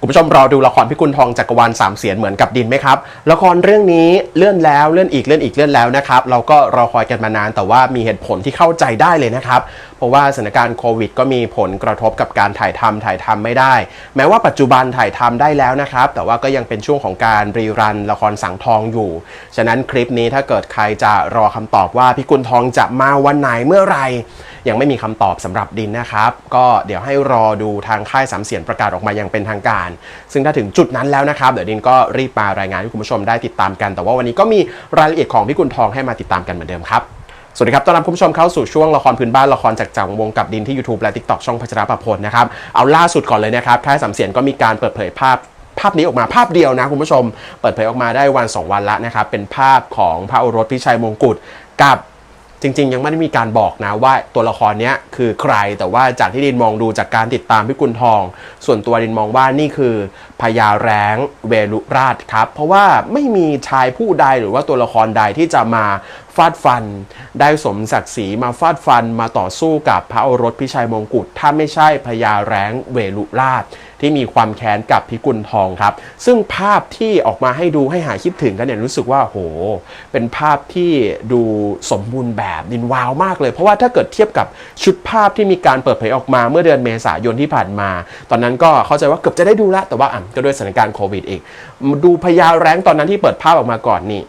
คุณผู้ชมรอดูละครพิกุลทองจักรวาลสามเสียนเหมือนกับดินไหมครับละครเรื่องนี้เลื่อนแล้วเลื่อนอีกเลื่อนอีกเลื่อนแล้วนะครับเราก็รอคอยกันมานานแต่ว่ามีเหตุผลที่เข้าใจได้เลยนะครับ เพราะว่าสถานการณ์โควิด ก็มีผลกระทบกับการถ่ายทำถ่ายทำไม่ได้ แม้ว่าปัจจุบันถ่ายทำได้แล้วนะครับ แต่ว่าก็ยังเป็นช่วงของการรีรันละครสังทองอยู่ ฉะนั้นคลิปนี้ถ้าเกิดใครจะรอคำตอบว่าพิกุลทองจะมาวันไหนเมื่อไหร่ยังไม่มีคำตอบสำหรับดินนะครับ ก็เดี๋ยวให้รอดูทางค่ายสามเสียนประกาศออกมาอย่างเป็นทางการ ซึ่งถ้าถึงจุดนั้นแล้วนะครับ เดี๋ยวดินก็รีบมารายงานให้คุณผู้ชมได้ติดตามกัน แต่ว่าวันนี้ก็มีรายละเอียดของพิกุลทองให้มาติดตามกันเหมือนเดิมครับ สวัสดีครับ ต้อนรับคุณผู้ชมเข้าสู่ช่วงละครพื้นบ้านละครจากจังวงกับดินที่ YouTube และ TikTok ช่องพัชรประพลนะครับ เอาล่าสุดก่อนเลยนะครับค่ายสามเสียนก็มีการเปิดเผยภาพภาพนี้ออกมาภาพเดียวนะคุณผู้ชม เปิดเผยออกมาได้วัน 2 วันละนะครับ เป็นภาพของพระโอรสพิชัยมงกุฎกับ จริง ๆ ยังไม่ได้มีการบอกนะว่าตัวละครเนี้ยคือใครแต่ว่าจากที่ดินมองดูจากการติดตามพิกุลทอง ส่วนตัวดินมองว่านี่คือพญาแร้งเวลุราชครับ เพราะว่าไม่มีชายผู้ใดหรือว่าตัวละครใดที่จะมาฟาดฟัน ได้สมศักดิ์ศรีมาฟาดฟันมาต่อสู้กับพระโอรสพิชัยมงกุฎถ้าไม่ใช่พญาแร้งเวลุราชที่มีความแค้นกับพิกุลทองครับ ซึ่งภาพที่ออกมาให้ดูให้หายคิดถึงกันเนี่ยรู้สึกว่าโห เป็นภาพที่ดูสมบูรณ์แบบดินวาวมากเลย เพราะว่าถ้าเกิดเทียบกับชุดภาพที่มีการเปิดเผยออกมาเมื่อเดือนเมษายนที่ผ่านมา ตอนนั้นก็เข้าใจว่าเกือบจะได้ดูแล้วแต่ว่าอะก็ด้วยสถานการณ์โควิดอีกดูพญาแรงตอนนั้นที่เปิดภาพออกมาก่อนนี่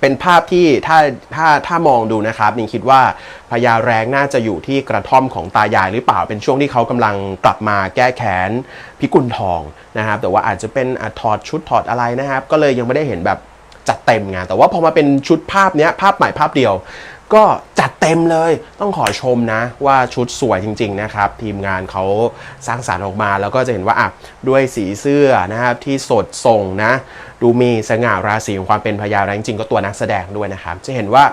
เป็นภาพที่ถ้าถ้าถ้ามองดูนะครับนิงคิดว่าพญาแรงน่าจะอยู่ที่กระท่อมของตายายหรือเปล่าเป็นช่วงที่เขากำลังกลับมาแก้แค้นพิกุลทองนะครับ แต่ว่าอาจจะเป็นอถอดชุดถอดอะไรนะครับ ก็เลยยังไม่ได้เห็นแบบจัดเต็มไงแต่ว่าพอมาเป็นชุดภาพเนี้ยภาพใหม่ภาพเดียว ก็จ เต็มเลยต้องขอชมนะว่าชุดสวยจริง ๆ นะครับ ทีมงานเขาสร้างสารรค์ออกมาแล้วก็จะเห็นว่าอะด้วยสีเสื้อนะครับที่สดส่งนะ ดูมีสง่าราศีของความเป็นพญาแรงจริงก็ตัวนักแสดงด้วยนะครับ จะเห็นว่า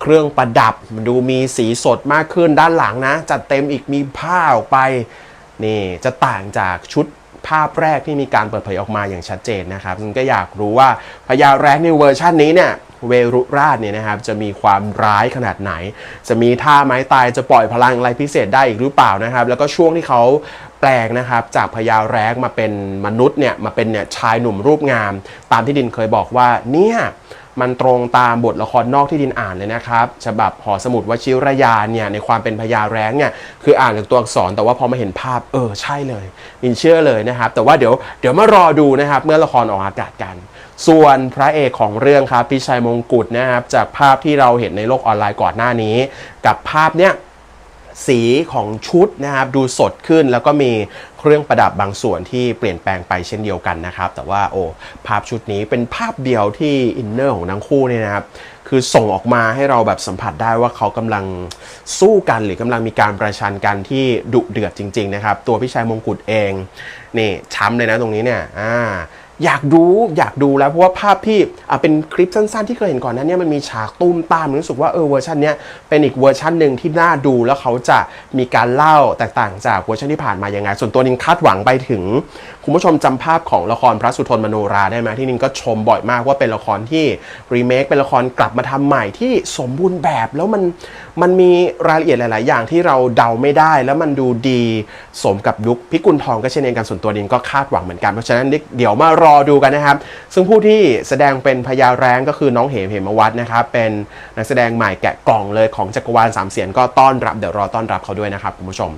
เครื่องประดับมันดูมีสีสดมากขึ้นด้านหลังนะ จัดเต็มอีกมีผ้าออกไปนี่จะต่างจากชุดภาพแรกที่มีการเปิดเผยออกมาอย่างชัดเจนนะครับก็อยากรู้ว่าพญาแรงในเวอร์ชันนี้เนี่ย เวรุราชเนี่ยนะครับจะมีความร้ายขนาดไหน จะมีท่าไม้ตายจะปล่อยพลังอะไรพิเศษได้อีกหรือเปล่านะครับ แล้วก็ช่วงที่เขาแปลงนะครับจากพญาแร้งมาเป็นมนุษย์เนี่ยมาเป็นเนี่ยชายหนุ่มรูปงาม ตามที่ดินเคยบอกว่าเนี่ย มันตรงตามบทละครนอกที่ดินอ่านเลยนะครับฉบับหอสมุดวชิรยานเนี่ยในความเป็นพญาแร้งเนี่ยคืออ่านจากตัวอักษรแต่ว่าพอมาเห็นภาพเออใช่เลยดินเชื่อเลยนะครับ แต่ว่าเดี๋ยวเดี๋ยวมารอดูนะครับเมื่อละครออกอากาศกัน ส่วนพระเอกของเรื่องครับพิชัยมงกุฎนะครับจากภาพที่เราเห็นในโลกออนไลน์ก่อนหน้านี้ กับภาพเนี้ย สีของชุดนะครับดูสดขึ้นแล้วก็มีเครื่องประดับบางส่วนที่เปลี่ยนแปลงไปเช่นเดียวกันนะครับ แต่ว่าโอ้ภาพชุดนี้เป็นภาพเดียวที่อินเนอร์ของทั้งคู่เนี่ยนะครับคือส่งออกมาให้เราแบบสัมผัสได้ว่าเขากำลังสู้กันหรือกำลังมีการประชันกันที่ดุเดือดจริง ๆ นะครับ ตัวพี่ชายมงกุฎเองนี่ช้ำเลยนะตรงนี้เนี่ยอ่า อยากดูอยากดูแล้วเพราะว่าภาพที่เป็นคลิปสั้นๆ ที่เคยเห็นก่อนนั้นเนี่ยมันมีฉากตุ้มตามรู้สึกว่าเออเวอร์ชันเนี้ยเป็นอีกเวอร์ชันหนึ่งที่น่าดูแล้วเขาจะมีการเล่าแตกต่างจากเวอร์ชันที่ผ่านมายังไง ส่วนตัวนิงคาดหวังไปถึง คุณผู้ชมจำภาพของละครพระสุทนมโนราได้ไหมที่นิงก็ชมบ่อยมากว่าเป็นละครที่รีเมคเป็นละครกลับมาทำใหม่ที่สมบูรณ์แบบแล้วมันมันมีรายละเอียดหลาย ๆ อย่างที่เราเดาไม่ได้ แล้วมันดูดีสมกับยุคพิกุลทองก็เช่นเดียวกันส่วนตัวนิงก็คาดหวังเหมือนกันเพราะฉะนั้นเดี๋ยวมารออดูกันนะครับ ซึ่งผู้ที่แสดงเป็นพญาแรงก็คือน้องเหมเหมวัฒน์นะครับ เป็นนักแสดงใหม่แกะกล่องเลยของจักรวาลสามเสียนก็ต้อนรับเดี๋ยวรอต้อนรับเขาด้วยนะครับคุณผู้ชม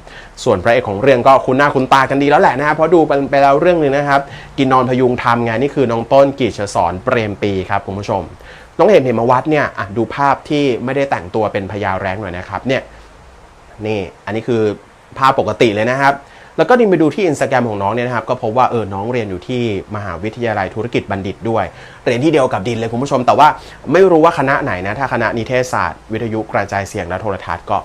ส่วนพระเอกของเรื่องก็คุ้นหน้าคุ้นตากันดีแล้วแหละนะครับเพราะดูไปแล้วเรื่องหนึงนะครับ กินนอนพยุงทำไงนี่คือน้องต้นกีชสอนเปรมปีครับคุณผู้ชม น้องเหมเหมวัฒเนี่ยดูภาพที่ไม่ได้แต่งตัวเป็นพญาแรงหน่อยนะครับเนี่ยนี่อันนี้คือภาพปกติเลยนะครับ แล้วก็ดินไปดูที่อินสตาแกรมของน้องเนี่ยนะครับก็พบว่าเออน้องเรียนอยู่ที่มหาวิทยาลัยธุรกิจบัณฑิตด้วย เรียนที่เดียวกับดินเลยคุณผู้ชม แต่ว่าไม่รู้ว่าคณะไหนนะถ้าคณะนิเทศศาสตร์ วิทยุกระจายเสียงและโทรทัศน์ก็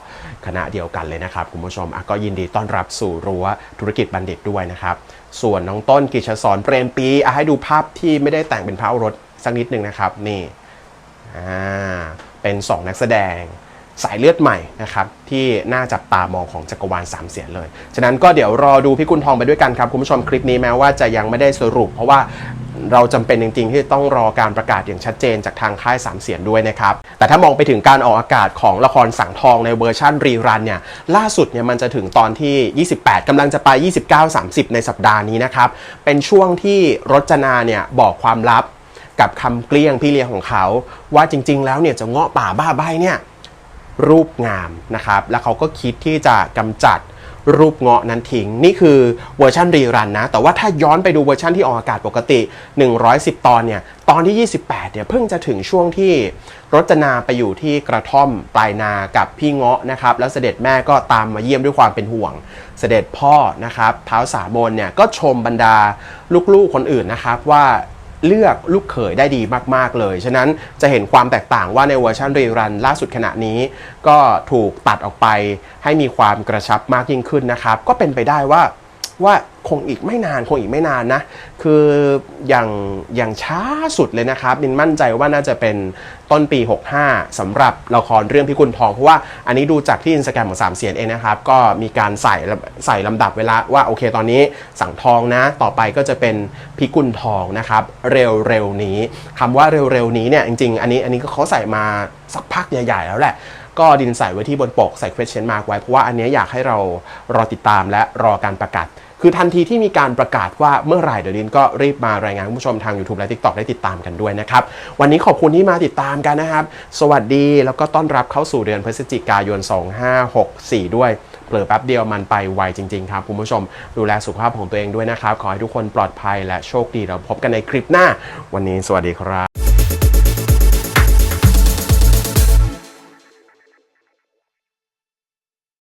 คณะเดียวกันเลยนะครับคุณผู้ชมก็ยินดีต้อนรับสู่รั้วธุรกิจบัณฑิตด้วยนะครับส่วนน้องต้นกิจสอนเปรมปีอให้ดูภาพที่ไม่ได้แต่งเป็นพระโอรสสักนิดหนึ่งนะครับนี่อ่าเป็น 2 นักแสดง สายเลือดใหม่นะครับที่น่าจับตามองของจักรวาลสามเสียนเลย ฉะนั้นก็เดี๋ยวรอดูพี่กุลทองไปด้วยกันครับ คุณผู้ชมคลิปนี้แม้ว่าจะยังไม่ได้สรุป เพราะว่าเราจำเป็นจริงๆ ที่ต้องรอการประกาศอย่างชัดเจนจากทางค่ายสามเสียนด้วยนะครับ แต่ถ้ามองไปถึงการออกอากาศของละครสังทองในเวอร์ชันรีรันเนี่ยล่าสุดเนี่ยมันจะถึงตอนที่ 28กำลังจะไป 29-30 ในสัปดาห์นี้นะครับเป็นช่วงที่รจนาเนี่ยบอกความลับกับคำเกลี้ยงพี่เลี้ยงของเขา ว่าจริง ๆ แล้วเนี่ยจะเงาะป่าบ้าใบเนี่ย รูปงามนะครับ แล้วเขาก็คิดที่จะกำจัดรูปเงาะนั้นทิ้ง นี่คือเวอร์ชันรีรันนะ แต่ว่าถ้าย้อนไปดูเวอร์ชันที่ออกอากาศปกติ 110 ตอนเนี่ย ตอนที่ 28 เนี่ย เพิ่งจะถึงช่วงที่รจนาไปอยู่ที่กระท่อมปลายนากับพี่เงาะนะครับ แล้วเสด็จแม่ก็ตามมาเยี่ยมด้วยความเป็นห่วง เสด็จพ่อนะครับเท้าสาบนเนี่ยก็ชมบรรดาลูกๆคนอื่นนะครับว่า เลือกลูกเขยได้ดีมาก ๆ เลย ฉะนั้นจะเห็นความแตกต่างว่าในเวอร์ชันรีรันล่าสุดขณะนี้ ก็ถูกตัดออกไปให้มีความกระชับมากยิ่งขึ้นนะครับ ก็เป็นไปได้ว่า ว่าคงอีกไม่นานคงอีกไม่นานนะ คืออย่างอย่างช้าสุดเลยนะครับนินมั่นใจว่าน่าจะเป็นต้นปี 65สำหรับละครเรื่องพิกุลทอง เพราะว่าอันนี้ดูจากที่อินสตาแกรมของสามเสียนเองนะครับ ก็มีการใส่ใส่ลำดับเวลาว่าโอเคตอนนี้สั่งทองนะ ต่อไปก็จะเป็นพิกุลทองนะครับ เร็วๆนี้คำว่าเร็วๆนี้เนี่ยจริงๆ อันนี้อันนี้ก็เขาใส่มาสักพักใหญ่ ๆ แล้วแหละก็ดินใส่ไว้ที่บนปกใส่ question mark ไว้ เพราะว่าอันนี้อยากให้เรารอติดตามและรอการประกาศ คือทันทีที่มีการประกาศว่าเมื่อไหร่เดี๋ยวดินก็รีบมารายงานคุณผู้ชมทาง YouTube และ TikTok ได้ติดตามกันด้วยนะครับ วันนี้ขอบคุณที่มาติดตามกันนะครับ สวัสดีแล้วก็ต้อนรับเข้าสู่เดือนพฤศจิกายน 2564 ด้วยเผลอแป๊บเดียวมันไปไวจริง ๆ ครับคุณผู้ชม ดูแลสุขภาพของตัวเองด้วยนะครับ ขอให้ทุกคนปลอดภัยและโชคดีเราพบกันในคลิปหน้า วันนี้สวัสดีครับ